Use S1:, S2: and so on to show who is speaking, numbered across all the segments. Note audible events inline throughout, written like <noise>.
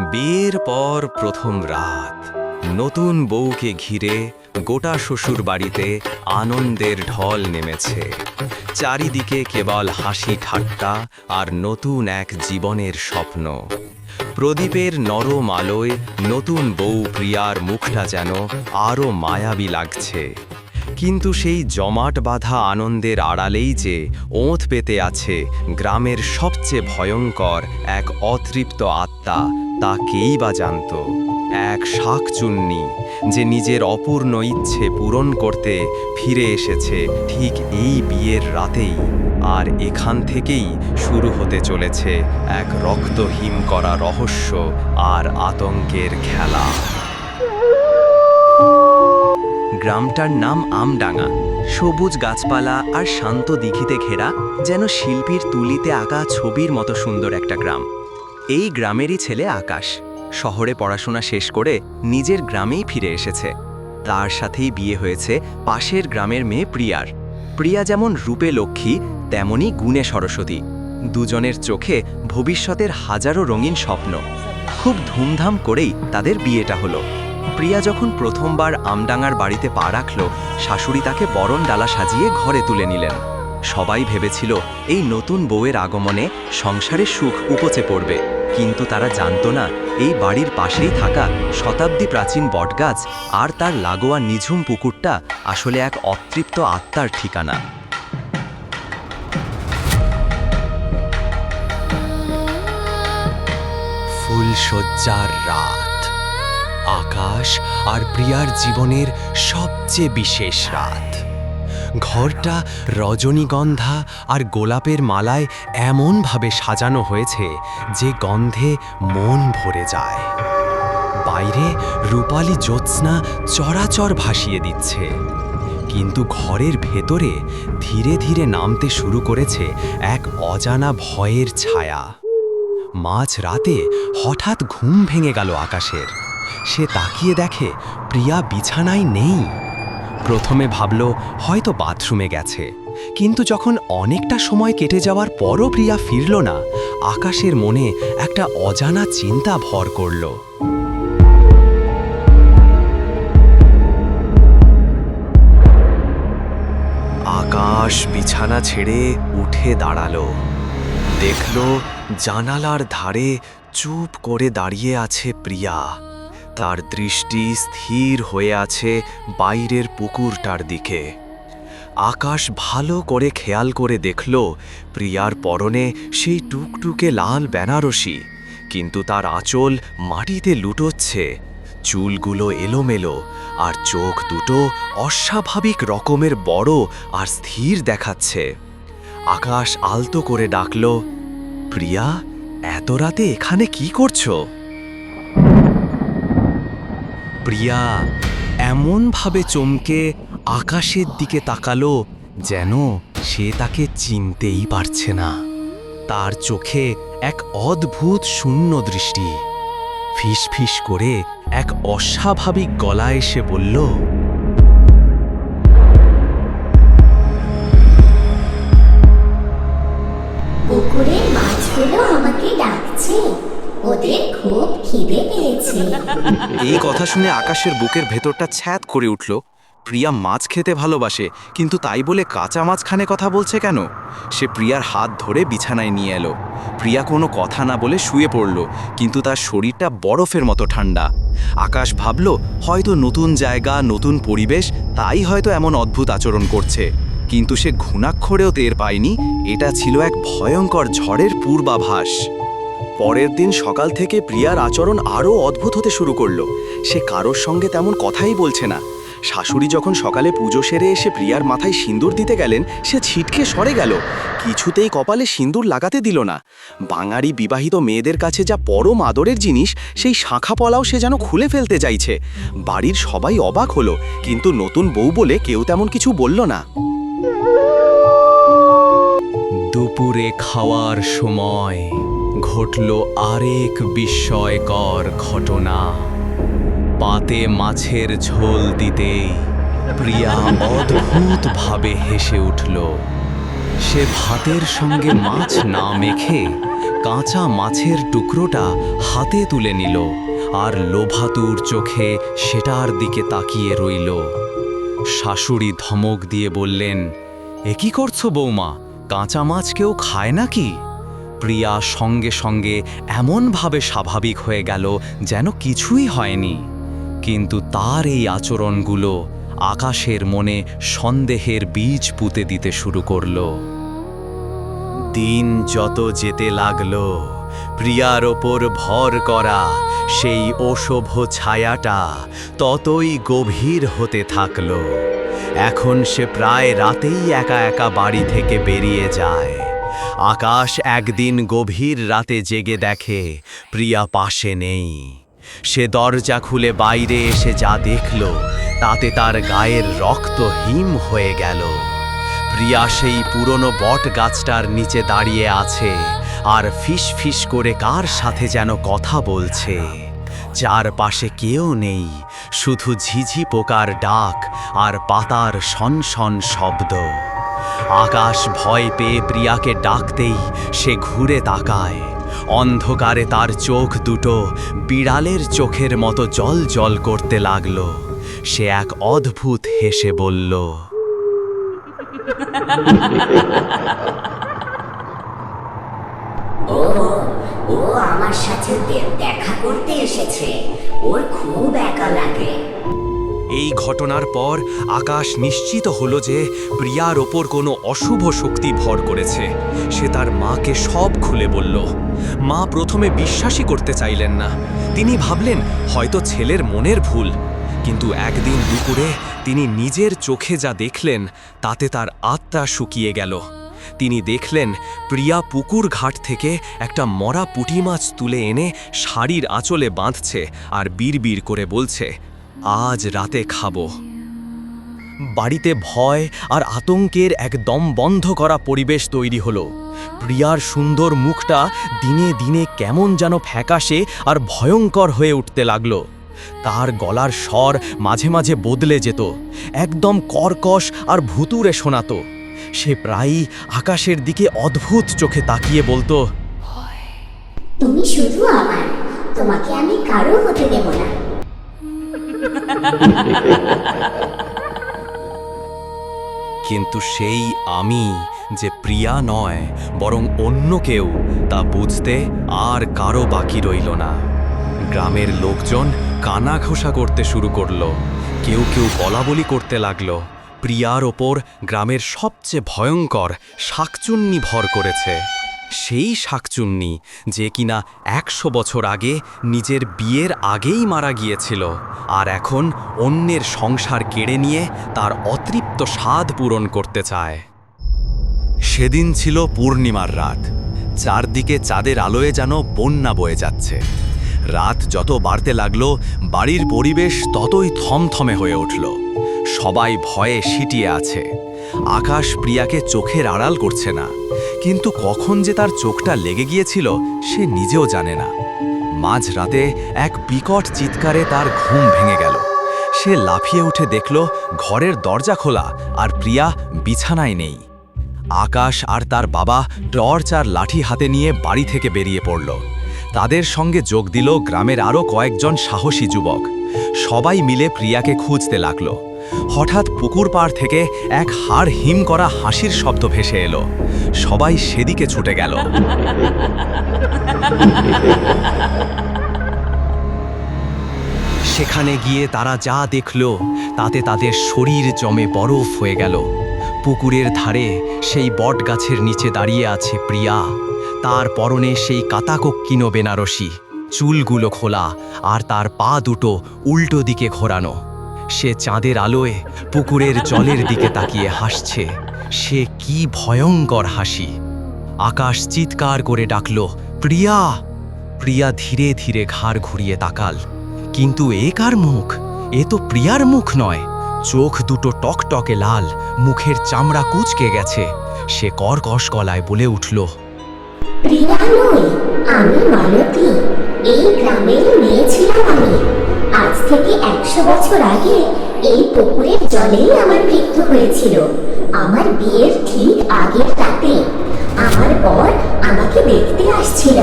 S1: বিয়ের পর প্রথম রাত। নতুন বউকে ঘিরে গোটা শ্বশুর বাড়িতে আনন্দের ঢল নেমেছে। চারিদিকে কেবল হাসি ঠাট্টা আর নতুন এক জীবনের স্বপ্ন। প্রদীপের নরম আলোয় নতুন বউ প্রিয়ার মুখটা যেন আরও মায়াবী লাগছে। কিন্তু সেই জমাট বাঁধা আনন্দের আড়ালেই যে ওঁত পেতে আছে গ্রামের সবচেয়ে ভয়ঙ্কর এক অতৃপ্ত আত্মা তা কেই বা জানত। এক শাকচুন্নি যে নিজের অপূর্ণ ইচ্ছে পূরণ করতে ফিরে এসেছে ঠিক এই বিয়ের রাতেই আর এখান থেকেই শুরু হতে চলেছে এক রক্তহীন করা রহস্য আর আতঙ্কের খেলা। গ্রামটার নাম আমডাঙ্গা। সবুজ গাছপালা আর শান্ত দিঘিতে ঘেরা যেন শিল্পীর তুলিতে আঁকা ছবির মতো সুন্দর একটা গ্রাম। এই গ্রামেরই ছেলে আকাশ। শহরে পড়াশোনা শেষ করে নিজের গ্রামেই ফিরে এসেছে। তার সাথেই বিয়ে হয়েছে পাশের গ্রামের মেয়ে প্রিয়ার। প্রিয়া যেমন রূপে লক্ষ্মী, তেমনি গুণে সরস্বতী। দুজনের চোখে ভবিষ্যতের হাজারো রঙিন স্বপ্ন। খুব ধুমধাম করেই তাদের বিয়েটা হলো। প্রিয়া যখন প্রথমবার আমডাঙ্গার বাড়িতে পা রাখল, শাশুড়ি তাকে বরণ ডালা সাজিয়ে ঘরে তুলে নিলেন। সবাই ভেবেছিল এই নতুন বউয়ের আগমনে সংসারে সুখ উপচে পড়বে। কিন্তু তারা জানতো না, এই বাড়ির পাশেই থাকা শতাব্দী প্রাচীন বটগাছ আর তার লাগোয়া নিঝুম পুকুরটা আসলে এক অতৃপ্ত আত্মার ঠিকানা। ফুলশয্যার রাত, আকাশ আর প্রিয়ার জীবনের সবচেয়ে বিশেষ রাত। ঘরটা রজনীগন্ধা আর গোলাপের মালায় এমনভাবে সাজানো হয়েছে যে গন্ধে মন ভরে যায়। বাইরে রূপালী জ্যোৎস্না চরাচর ভাসিয়ে দিচ্ছে। কিন্তু ঘরের ভেতরে ধীরে ধীরে নামতে শুরু করেছে এক অজানা ভয়ের ছায়া। মাঝ রাতে হঠাৎ ঘুম ভেঙে গেল আকাশের। সে তাকিয়ে দেখে প্রিয়া বিছানায় নেই। প্রথমে ভাবল, হয়তো বাথরুমে গেছে। কিন্তু যখন অনেকটা সময় কেটে যাওয়ার পরও প্রিয়া ফিরল না, আকাশের মনে একটা অজানা চিন্তা ভর করল। আকাশ বিছানা ছেড়ে উঠে দাঁড়াল। দেখল জানালার ধারে চুপ করে দাঁড়িয়ে আছে প্রিয়া। তার দৃষ্টি স্থির হয়ে আছে বাইরের পুকুরটার দিকে। আকাশ ভালো করে খেয়াল করে দেখল, প্রিয়ার পরনে সেই টুকটুকে লাল বেনারসি, কিন্তু তার আঁচল মাটিতে লুটোচ্ছে। চুলগুলো এলোমেলো, আর চোখ দুটো অস্বাভাবিক রকমের বড় আর স্থির দেখাচ্ছে। আকাশ আলতো করে ডাকল, প্রিয়া, এত রাতে এখানে কি করছ? প্রিয়া এমনভাবে চমকে আকাশের দিকে তাকালো যেন সে তাকে চিনতেই পারছে না। তার চোখে এক অদ্ভুত শূন্য দৃষ্টি। ফিস করে এক অস্বাভাবিক গলা এসে বলল
S2: মাছগুলো আমাকে ডাকছে। ওদের খুব খিদে পেয়েছে।
S1: এই কথা শুনে আকাশের বুকের ভেতরটা ছ্যাদ করে উঠল। প্রিয়া মাছ খেতে ভালোবাসে, কিন্তু তাই বলে কাঁচা মাছখানে কথা বলছে কেন? সে প্রিয়ার হাত ধরে বিছানায় নিয়ে এলো। প্রিয়া কোনো কথা না বলে শুয়ে পড়ল, কিন্তু তার শরীরটা বরফের মতো ঠান্ডা। আকাশ ভাবল, হয়তো নতুন জায়গা, নতুন পরিবেশ, তাই হয়তো এমন অদ্ভুত আচরণ করছে। কিন্তু সে ঘুণাক্ষরেও টের পায়নি, এটা ছিল এক ভয়ঙ্কর ঝড়ের পূর্বাভাস। পরের দিন সকাল থেকে প্রিয়ার আচরণ আরও অদ্ভুত হতে শুরু করল। সে কারোর সঙ্গে তেমন কথাই বলছে না। শাশুড়ি যখন সকালে পুজো সেরে এসে প্রিয়ার মাথায় সিঁদুর দিতে গেলেন, সে ছিটকে সরে গেল। কিছুতেই কপালে সিঁদুর লাগাতে দিল না। বাঙালি বিবাহিত মেয়েদের কাছে যা পরম আদরের জিনিস, সেই শাঁখা পলাও সে যেন খুলে ফেলতে চাইছে। বাড়ির সবাই অবাক হলো, কিন্তু নতুন বউ বলে কেউ তেমন কিছু বলল না। দুপুরে খাওয়ার সময় ঘটল আরেক বিস্ময়কর ঘটনা। পাতে মাছের ঝোল দিতেই প্রিয়া অদ্ভুতভাবে হেসে উঠল। সে ভাতের সঙ্গে মাছ না মেখে কাঁচা মাছের টুকরোটা হাতে তুলে নিল আর লোভাতুর চোখে সেটার দিকে তাকিয়ে রইল। শাশুড়ি ধমক দিয়ে বললেন, এ কি করছ বৌমা? কাঁচা মাছ কেউ খায় নাকি? প্রিয়া সঙ্গে সঙ্গে এমনভাবে স্বাভাবিক হয়ে গেল যেন কিছুই হয়নি। কিন্তু তার এই আচরণগুলো আকাশের মনে সন্দেহের বীজ পুঁতে দিতে শুরু করল। দিন যত যেতে লাগল, প্রিয়ার ওপর ভর করা সেই অশোভ ছায়াটা ততই গভীর হতে থাকল। এখন সে প্রায় রাতেই একা একা বাড়ি থেকে বেরিয়ে যায়। আকাশ একদিন গভীর রাতে জেগে দেখে, প্রিয়া পাশে নেই। সে দরজা খুলে বাইরে এসে যা দেখল, তাতে তার গায়ের রক্ত হিম হয়ে গেল। প্রিয়া সেই পুরনো বট গাছটার নিচে দাঁড়িয়ে আছে আর ফিস ফিস করে কার সাথে যেন কথা বলছে। চারপাশে কেউ নেই, শুধু ঝিঝি পোকার ডাক আর পাতার শনশন শব্দ। আকাশ ভয় পেয়ে প্রিয়াকে ডাকতেই সে ঘুরে তাকায়। অন্ধকারে তার চোখ দুটো বিড়ালের চোখের মতো জল জল করতে লাগল। সে এক অদ্ভুত হেসে বলল,
S2: ও আমার সাথে দেখা করতে এসেছে। ওর খুব একা লাগে।
S1: এই ঘটনার পর আকাশ নিশ্চিত হলো যে প্রিয়ার ওপর কোনো অশুভ শক্তি ভর করেছে। সে তার মাকে সব খুলে বলল, মা প্রথমে বিশ্বাসই করতে চাইলেন না। তিনি ভাবলেন, হয়তো ছেলের মনের ভুল। কিন্তু একদিন দুপুরে তিনি নিজের চোখে যা দেখলেন, তাতে তার আত্মা শুকিয়ে গেল। তিনি দেখলেন, প্রিয়া পুকুর ঘাট থেকে একটা মরা পুঁটি মাছ তুলে এনে শাড়ির আঁচলে বাঁধছে আর বিড়বিড় করে বলছে আজ রাতে খাব। বাড়িতে ভয় আর আতঙ্কের একদম বন্ধ করা পরিবেশ তৈরি হলো। প্রিয়ার সুন্দর মুখটা দিনে দিনে কেমন যেন ফ্যাকাশে আর ভয়ঙ্কর হয়ে উঠতে লাগল। তার গলার স্বর মাঝে মাঝে বদলে যেত, একদম কর্কশ আর ভুতুরে শোনাতো। সে প্রায়ই আকাশের দিকে অদ্ভুত চোখে তাকিয়ে বলতো
S2: তুমি শুধু আমার তোমাকে আমি কারও হতে দেব না।
S1: কিন্তু সেই আমি যে প্রিয়া নয়, বরং অন্য কেউ, তা বুঝতে আর কারও বাকি রইল না। গ্রামের লোকজন কানা ঘোষা করতে শুরু করল। কেউ কেউ বলাবলি করতে লাগল। প্রিয়ার ওপর গ্রামের সবচেয়ে ভয়ঙ্কর শাকচুন্নি ভর করেছে। সেই শাকচুন্নি যে কিনা একশো বছর আগে নিজের বিয়ের আগেই মারা গিয়েছিল আর এখন অন্যের সংসার কেড়ে নিয়ে তার অতৃপ্ত স্বাদ পূরণ করতে চায়। সেদিন ছিল পূর্ণিমার রাত। চারদিকে চাঁদের আলোয় যেন বন্যা বয়ে যাচ্ছে। রাত যত বাড়তে লাগল, বাড়ির পরিবেশ ততই থমথমে হয়ে উঠল। সবাই ভয়ে সিটিয়ে আছে। আকাশ প্রিয়াকে চোখের আড়াল করছে না। কিন্তু কখন যে তার চোখটা লেগে গিয়েছিল, সে নিজেও জানে না। মাঝ রাতে এক বিকট চিৎকারে তার ঘুম ভেঙে গেল। সে লাফিয়ে উঠে দেখল, ঘরের দরজা খোলা আর প্রিয়া বিছানায় নেই। আকাশ আর তার বাবা টর্চ আর লাঠি হাতে নিয়ে বাড়ি থেকে বেরিয়ে পড়ল। তাদের সঙ্গে যোগ দিল গ্রামের আরও কয়েকজন সাহসী যুবক। সবাই মিলে প্রিয়াকে খুঁজতে লাগল। হঠাৎ পুকুর পাড় থেকে এক হাড় হিম করা হাসির শব্দ ভেসে এলো। সবাই সেদিকে ছুটে গেল। সেখানে গিয়ে তারা যা দেখল, তাতে তাদের শরীর জমে বরফ হয়ে গেল। পুকুরের ধারে সেই বট গাছের নিচে দাঁড়িয়ে আছে প্রিয়া। তার পরনে সেই কাতাকক্কিনো বেনারসি। চুলগুলো খোলা, আর তার পা দুটো উল্টো দিকে ঘোরানো। সে চাঁদের আলোয় পুকুরের জলের দিকে তাকিয়ে হাসছে। সে কি ভয়ঙ্কর হাসি। আকাশ চিৎকার করে ডাকল, প্রিয়া! প্রিয়া ধীরে ধীরে ঘাড় ঘুরিয়ে তাকাল। কিন্তু এ কার মুখ? এ তো প্রিয়ার মুখ নয়। চোখ দুটো টকটকে লাল, মুখের চামড়া কুচকে গেছে। সে কর্কশ গলায় বলে উঠল,
S2: প্রিয়া নই, আমি মালতী। এই একশো বছর আগে এই পুকুরের জলেই আমার মৃত্যু হয়েছিল। আমার বিয়ের ঠিক আগের রাতে আমার বর আমাকে দেখতে আসছিল।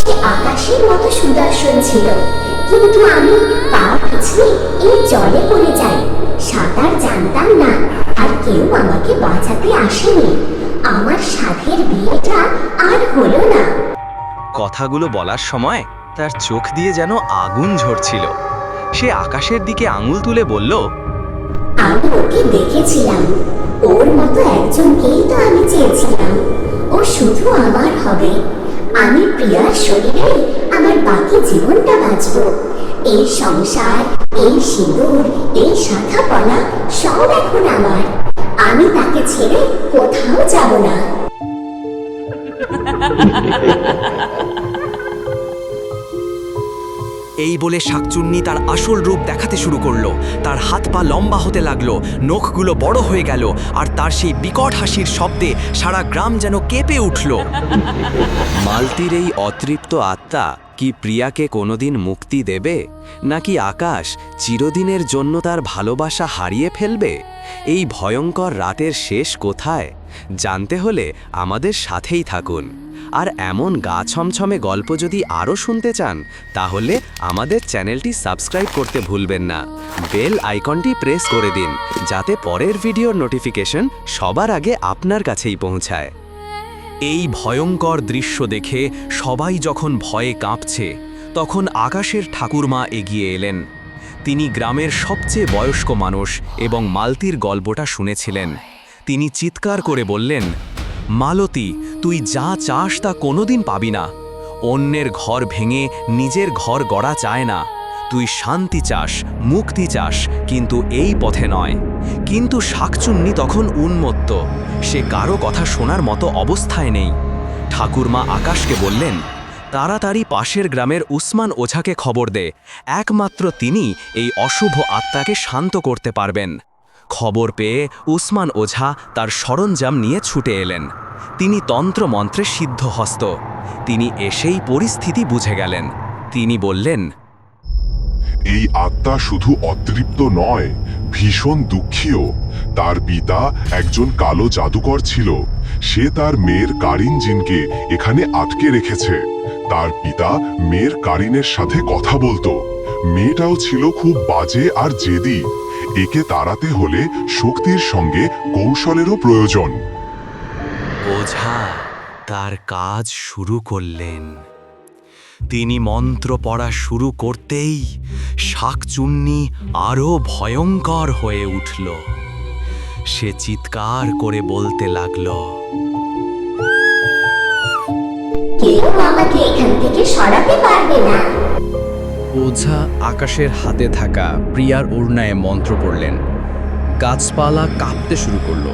S2: সে আকাশের মতো সুদর্শন ছিল। কিন্তু আমি পা পিছলে এই জলে পড়ে যাই। সাঁতার জানতাম না আর কেউ আমাকে বাঁচাতে আসেনি। আমার সাধের বিয়েটা আর হলো না।
S1: কথাগুলো বলার সময় তার চোখ দিয়ে যেন আগুন ঝরছিল। সে আকাশের দিকে আঙুল তুলে বলল
S2: আমি ওকে দেখেছিলাম। ওর মতো একজনকেই তো আমি চেয়েছিলাম। ও শুধু আমার হবে। আমি প্রিয়ার শরীরে আমার বাকি জীবনটা বাঁচব। এই সংসার এই সিঁদুর এই শাখাপলা সব এখন আমার। আমি তাকে ছেড়ে কোথাও যাব না। <laughs>
S1: এই বলে শাকচুন্নি তার আসল রূপ দেখাতে শুরু করল। তার হাত পা লম্বা হতে লাগল, নখগুলো বড় হয়ে গেল, আর তার সেই বিকট হাসির শব্দে সারা গ্রাম যেন কেঁপে উঠল। মালতির এই অতৃপ্ত আত্মা কি প্রিয়াকে কোনোদিন মুক্তি দেবে? নাকি আকাশ চিরদিনের জন্য তার ভালোবাসা হারিয়ে ফেলবে? এই ভয়ঙ্কর রাতের শেষ কোথায়? জানতে হলে আমাদের সাথেই থাকুন। আর এমন গা ছমছমে গল্প যদি আরও শুনতে চান, তাহলে আমাদের চ্যানেলটি সাবস্ক্রাইব করতে ভুলবেন না। বেল আইকনটি প্রেস করে দিন, যাতে পরের ভিডিওর নোটিফিকেশন সবার আগে আপনার কাছেই পৌঁছায়। এই ভয়ঙ্কর দৃশ্য দেখে সবাই যখন ভয়ে কাঁপছে, তখন আকাশের ঠাকুরমা এগিয়ে এলেন। তিনি গ্রামের সবচেয়ে বয়স্ক মানুষ এবং মালতির গল্পটা শুনেছিলেন। তিনি চিৎকার করে বললেন, মালতী, তুই যা চাস তা কোনোদিন পাবি না। অন্যের ঘর ভেঙে নিজের ঘর গড়া চায় না। তুই শান্তি চাস, মুক্তি চাস, কিন্তু এই পথে নয়। কিন্তু শাকচুন্নি তখন উন্মত্ত। সে কারও কথা শোনার মতো অবস্থায় নেই। ঠাকুরমা আকাশকে বললেন, তাড়াতাড়ি পাশের গ্রামের উসমান ওঝাকে খবর দে। একমাত্র তিনি এই অশুভ আত্মাকে শান্ত করতে পারবেন। খবর পেয়ে উসমান ওঝা তার সরঞ্জাম নিয়ে ছুটে এলেন। তিনি তন্ত্রমন্ত্রে সিদ্ধহস্ত তিনি এসেই পরিস্থিতি বুঝে গেলেন। তিনি বললেন,
S3: এই আত্মা শুধু অতৃপ্ত নয়, ভীষণ দুঃখীও। তার পিতা একজন কালো জাদুকর ছিল। সে তার মেয়ের কারিন জিনকে এখানে আটকে রেখেছে। তার পিতা মেয়ের কারিনের সাথে কথা বলতো। মেয়েটাও ছিল খুব বাজে আর জেদি। একে তাড়াতে হলে শক্তির সঙ্গে কৌশলেরও প্রয়োজন।
S1: ওঝা তার কাজ শুরু করলেন। তিনি মন্ত্র পড়া শুরু করতেই শাকচুন্নি আরও ভয়ঙ্কর হয়ে উঠল। সে চিৎকার করে বলতে লাগল
S2: কেউ আমাকে এখান থেকে সরাতে পারবে না।
S4: ওঝা আকাশের হাতে থাকা প্রিয়ার ওড়নায় মন্ত্র পড়লেন। গাছপালা কাঁপতে শুরু করল।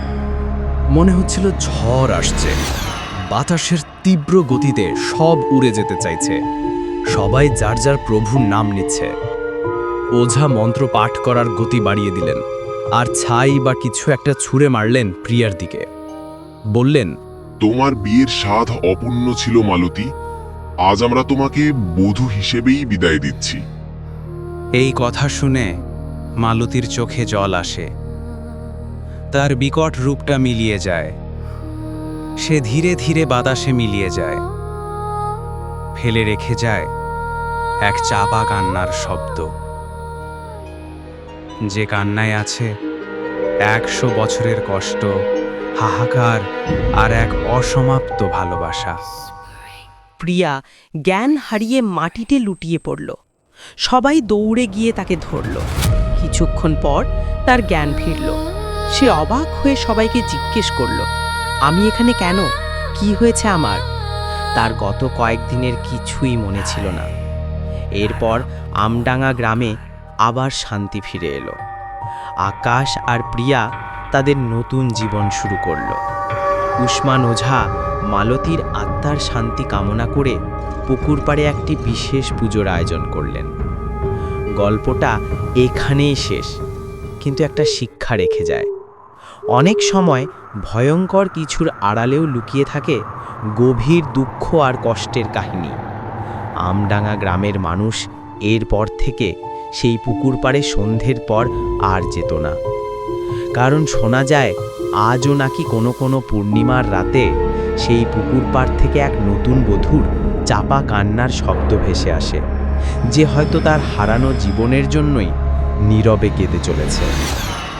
S4: মনে হচ্ছিল ঝড় আসছে। বাতাসের তীব্র গতিতে সব উড়ে যেতে চাইছে। সবাই যার যার প্রভুর নাম নিচ্ছে। ওঝা মন্ত্র পাঠ করার গতি বাড়িয়ে দিলেন আর ছাই বা কিছু একটা ছুঁড়ে মারলেন প্রিয়ার দিকে। বললেন,
S3: তোমার বিয়ের স্বাদ অপূর্ণ ছিল মালতী। আজ আমরা তোমাকে বধূ হিসেবেই বিদায় দিচ্ছি।
S5: এই কথা শুনে মালতীর চোখে জল আসে। তার বিকট রূপটা মিলিয়ে যায়। সে ধীরে ধীরে বাতাসে মিলিয়ে যায়। ফেলে রেখে যায় এক চাপা কান্নার শব্দ। যে কান্নায় আছে একশো বছরের কষ্ট, হাহাকার আর এক অসমাপ্ত ভালোবাসা।
S6: প্রিয়া জ্ঞান হারিয়ে মাটিতে লুটিয়ে পড়ল। সবাই দৌড়ে গিয়ে তাকে ধরল। কিছুক্ষণ পর তার জ্ঞান ফিরল। সে অবাক হয়ে সবাইকে জিজ্ঞেস করল, আমি এখানে কেন? কি হয়েছে আমার? তার গত কয়েকদিনের কিছুই মনে ছিল না। এরপর আমডাঙ্গা গ্রামে আবার শান্তি ফিরে এলো। আকাশ আর প্রিয়া তাদের নতুন জীবন শুরু করল। উসমান ওঝা মালতীর আত্মার শান্তি কামনা করে পুকুর পাড়ে একটি বিশেষ পুজোর আয়োজন করলেন। গল্পটা এখানেই শেষ, কিন্তু একটা শিক্ষা রেখে যায়। অনেক সময় ভয়ঙ্কর কিছুর আড়ালেও লুকিয়ে থাকে গভীর দুঃখ আর কষ্টের কাহিনী। আমডাঙ্গা গ্রামের মানুষ এরপর থেকে সেই পুকুর পাড়ে সন্ধ্যের পর আর যেত না। কারণ শোনা যায়, আজও নাকি কোনো কোনো পূর্ণিমার রাতে
S1: সেই পুকুর পাড় থেকে এক নতুন বধূর চাপা কান্নার শব্দ ভেসে আসে, যে হয়তো তার হারানো জীবনের জন্যই নীরবে কেঁদে চলেছে।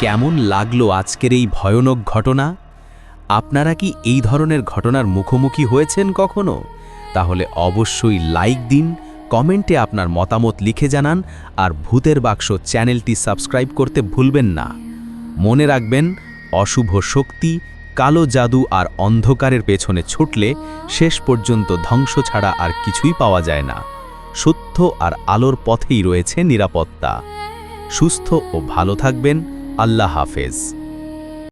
S1: কেমন লাগল আজকের এই ভয়ানক ঘটনা? আপনারা কি এই ধরনের ঘটনার মুখোমুখি হয়েছেন কখনো? তাহলে অবশ্যই লাইক দিন, কমেন্টে আপনার মতামত লিখে জানান, আর ভূতের বাক্স চ্যানেলটি সাবস্ক্রাইব করতে ভুলবেন না। মনে রাখবেন, অশুভ শক্তি কালো জাদু আর অন্ধকারের পেছনে ছুটলে শেষ পর্যন্ত ধ্বংস ছাড়া আর কিছুই পাওয়া যায় না। সত্য আর আলোর পথেই রয়েছে নিরাপত্তা। সুস্থ ও ভালো থাকবেন। আল্লাহ হাফেজ।